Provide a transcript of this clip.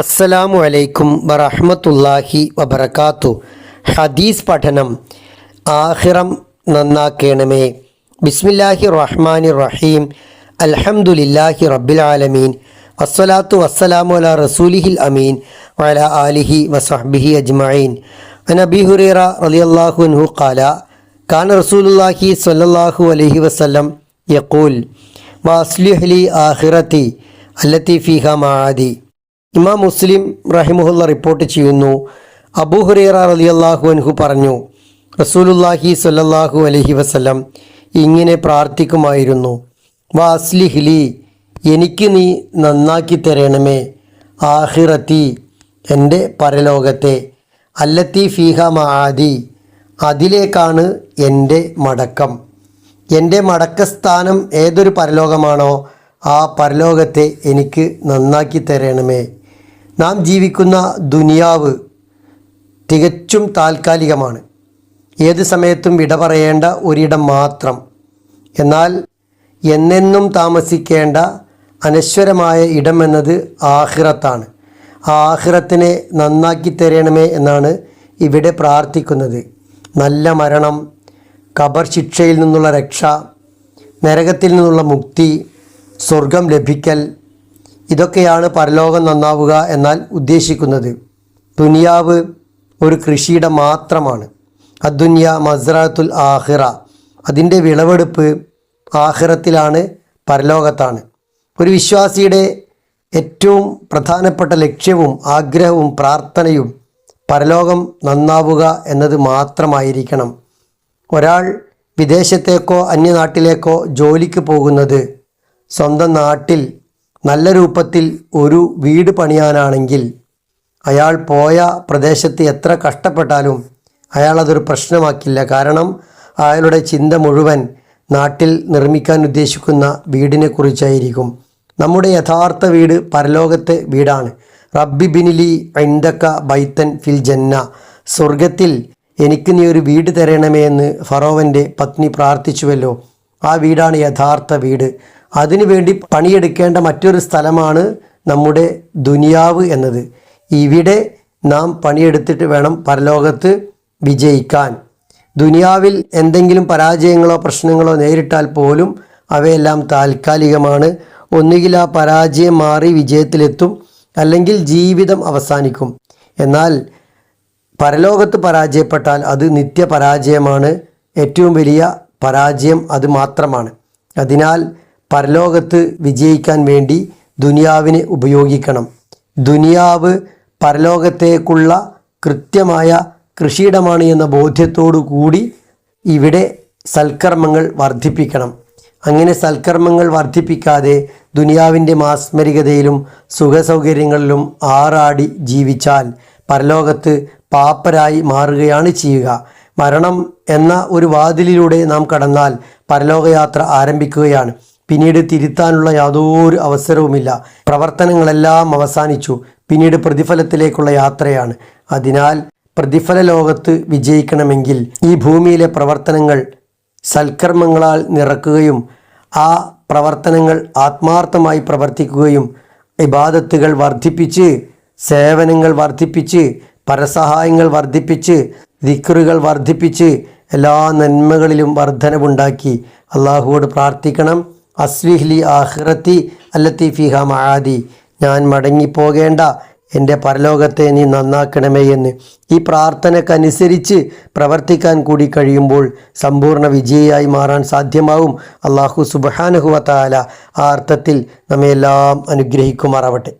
അസ്സലാമു അലൈക്കും വറഹ്മത്തുള്ളാഹി വബർക്കാത്തു ഹദീസ് പഠനം ആഹിറം നന്നാക്കേണമേ. ബിസ്മില്ലാഹി റഹ്മാനി റഹീം. അൽഹംദുലില്ലാഹി റബ്ബിൽ ആലമീൻ. വസ്സലാത്തു വസ്സലാമു അലാ റസൂലിഹിൽ അമീൻ. വല ആലിഹി വസഹ്ബിഹി അജ്മഈൻ. നബി ഹുറേറ റളിയല്ലാഹു അൻഹു ഖാല കാന റസൂലുല്ലാഹി സ്വല്ലല്ലാഹു അലൈഹി വസല്ലം യഖൂൽ വാസ്ലിഹ് ലി ആഖിറതി അല്ലത്തി ഫീഹ മആദി. ഇമാം മുസ്ലിം റഹിമുഹുല്ല റിപ്പോർട്ട് ചെയ്യുന്നു. അബൂഹുറേറ അലി അള്ളാഹു അൻഹു പറഞ്ഞു റസൂലുല്ലാഹി സ്വല്ലല്ലാഹു അലഹി വസ്ലം ഇങ്ങനെ പ്രാർത്ഥിക്കുമായിരുന്നു. വാസ്ലിഹ്ലി എനിക്ക് നീ നന്നാക്കി തരണമേ. ആഹിറത്തി എന്റെ പരലോകത്തെ. അല്ലത്തി ഫീഹ മഹാദി അതിലേക്കാണ് എന്റെ മടക്കം. എന്റെ മടക്കസ്ഥാനം ഏതൊരു പരലോകമാണോ ആ പരലോകത്തെ എനിക്ക് നന്നാക്കി തരണമേ. നാം ജീവിക്കുന്ന ദുനിയാവ് തികച്ചും താൽക്കാലികമാണ്. ഏത് സമയത്തും വിട പറയേണ്ട ഒരിടം മാത്രം. എന്നാൽ എന്നെന്നും താമസിക്കേണ്ട അനശ്വരമായ ഇടം എന്നത് ആഹിറത്താണ്. ആ ആഹിറത്തിനെ നന്നാക്കി തരണമേ എന്നാണ് ഇവിടെ പ്രാർത്ഥിക്കുന്നത്. നല്ല മരണം കബർ ശിക്ഷയിൽ നിന്നുള്ള രക്ഷ നരകത്തിൽ നിന്നുള്ള മുക്തി സ്വർഗം ലഭിക്കൽ ഇതൊക്കെയാണ് പരലോകം നന്നാവുക എന്നാൽ ഉദ്ദേശിക്കുന്നത്. ദുനിയാവ് ഒരു കൃഷിയുടെ മാത്രമാണ്. അദ്ദുന്യ മസ്രാത്തുൽ ആഹിറ അതിന്റെ വിളവെടുപ്പ് ആഹിറത്തിലാണ് പരലോകത്താണ്. ഒരു വിശ്വാസിയുടെ ഏറ്റവും പ്രധാനപ്പെട്ട ലക്ഷ്യവും ആഗ്രഹവും പ്രാർത്ഥനയും പരലോകം നന്നാവുക എന്നത് മാത്രമായിരിക്കണം. ഒരാൾ വിദേശത്തേക്കോ അന്യനാട്ടിലേക്കോ ജോലിക്ക് പോകുന്നത് സ്വന്തം നാട്ടിൽ നല്ല രൂപത്തിൽ ഒരു വീട് പണിയാനാണെങ്കിൽ അയാൾ പോയ പ്രദേശത്ത് എത്ര കഷ്ടപ്പെട്ടാലും അയാൾ അതൊരു പ്രശ്നമാക്കില്ല. കാരണം അയാളുടെ ചിന്ത മുഴുവൻ നാട്ടിൽ നിർമ്മിക്കാൻ ഉദ്ദേശിക്കുന്ന വീടിനെ കുറിച്ചായിരിക്കും. നമ്മുടെ യഥാർത്ഥ വീട് പരലോകത്തെ വീടാണ്. റബ്ബി ബിനിലി ഐന്തക്ക ബൈത്തൻ ഫിൽ ജന്ന. സ്വർഗത്തിൽ എനിക്ക് നീ ഒരു വീട് തരണമേ എന്ന് ഫറോവന്റെ പത്നി പ്രാർത്ഥിച്ചുവല്ലോ. ആ വീടാണ് യഥാർത്ഥ വീട്. അതിനുവേണ്ടി പണിയെടുക്കേണ്ട മറ്റൊരു സ്ഥലമാണ് നമ്മുടെ ദുനിയാവ് എന്നത്. ഇവിടെ നാം പണിയെടുത്തിട്ട് വേണം പരലോകത്ത് വിജയിക്കാൻ. ദുനിയാവിൽ എന്തെങ്കിലും പരാജയങ്ങളോ പ്രശ്നങ്ങളോ നേരിട്ടാൽ പോലും അവയെല്ലാം താൽക്കാലികമാണ്. ഒന്നുകിൽ ആ പരാജയം മാറി വിജയത്തിലെത്തും അല്ലെങ്കിൽ ജീവിതം അവസാനിക്കും. എന്നാൽ പരലോകത്ത് പരാജയപ്പെട്ടാൽ അത് നിത്യപരാജയമാണ്. ഏറ്റവും വലിയ പരാജയം അത് മാത്രമാണ്. അതിനാൽ പരലോകത്ത് വിജയിക്കാൻ വേണ്ടി ദുനിയാവിനെ ഉപയോഗിക്കണം. ദുനിയാവ് പരലോകത്തേക്കുള്ള കൃത്യമായ കൃഷിയിടമാണ് എന്ന ബോധ്യത്തോടു കൂടി ഇവിടെ സൽക്കർമ്മങ്ങൾ വർദ്ധിപ്പിക്കണം. അങ്ങനെ സൽക്കർമ്മങ്ങൾ വർദ്ധിപ്പിക്കാതെ ദുനിയാവിന്റെ മാസ്മരികതയിലും സുഖസൗകര്യങ്ങളിലും ആറാടി ജീവിച്ചാൽ പരലോകത്ത് പാപ്പരായി മാറുകയാണ് ചെയ്യുക. മരണം എന്ന ഒരു വാതിലിലൂടെ നാം കടന്നാൽ പരലോകയാത്ര ആരംഭിക്കുകയാണ്. പിന്നീട് തിരുത്താനുള്ള യാതൊരു അവസരവുമില്ല. പ്രവർത്തനങ്ങളെല്ലാം അവസാനിച്ചു. പിന്നീട് പ്രതിഫലത്തിലേക്കുള്ള യാത്രയാണ്. അതിനാൽ പ്രതിഫല ലോകത്ത് വിജയിക്കണമെങ്കിൽ ഈ ഭൂമിയിലെ പ്രവർത്തനങ്ങൾ സൽക്കർമ്മങ്ങളാൽ നിറക്കുകയും ആ പ്രവർത്തനങ്ങൾ ആത്മാർത്ഥമായി പ്രവർത്തിക്കുകയും ഇബാദത്തുകൾ വർദ്ധിപ്പിച്ച് സേവനങ്ങൾ വർദ്ധിപ്പിച്ച് പരസഹായങ്ങൾ വർദ്ധിപ്പിച്ച് ദിക്റുകൾ വർദ്ധിപ്പിച്ച് എല്ലാ നന്മകളിലും വർധനവുണ്ടാക്കി. അള്ളാഹുവോട് പ്രാർത്ഥിക്കണം. അസ്ലിഹ്ലി ആഹ്റത്തി അല്ലത്തി ഫിഹ മഹാദി ഞാൻ മടങ്ങിപ്പോകേണ്ട എന്റെ പരലോകത്തെ നീ നന്നാക്കണമേ എന്ന്. ഈ പ്രാർത്ഥനക്കനുസരിച്ച് പ്രവർത്തിക്കാൻ കൂടി കഴിയുമ്പോൾ സമ്പൂർണ വിജയിയായി മാറാൻ സാധ്യമാവും അള്ളാഹു സുബാനുഹുവത്താല ആ അർത്ഥത്തിൽ നമ്മയെല്ലാം അനുഗ്രഹിക്കുമാറാവട്ടെ.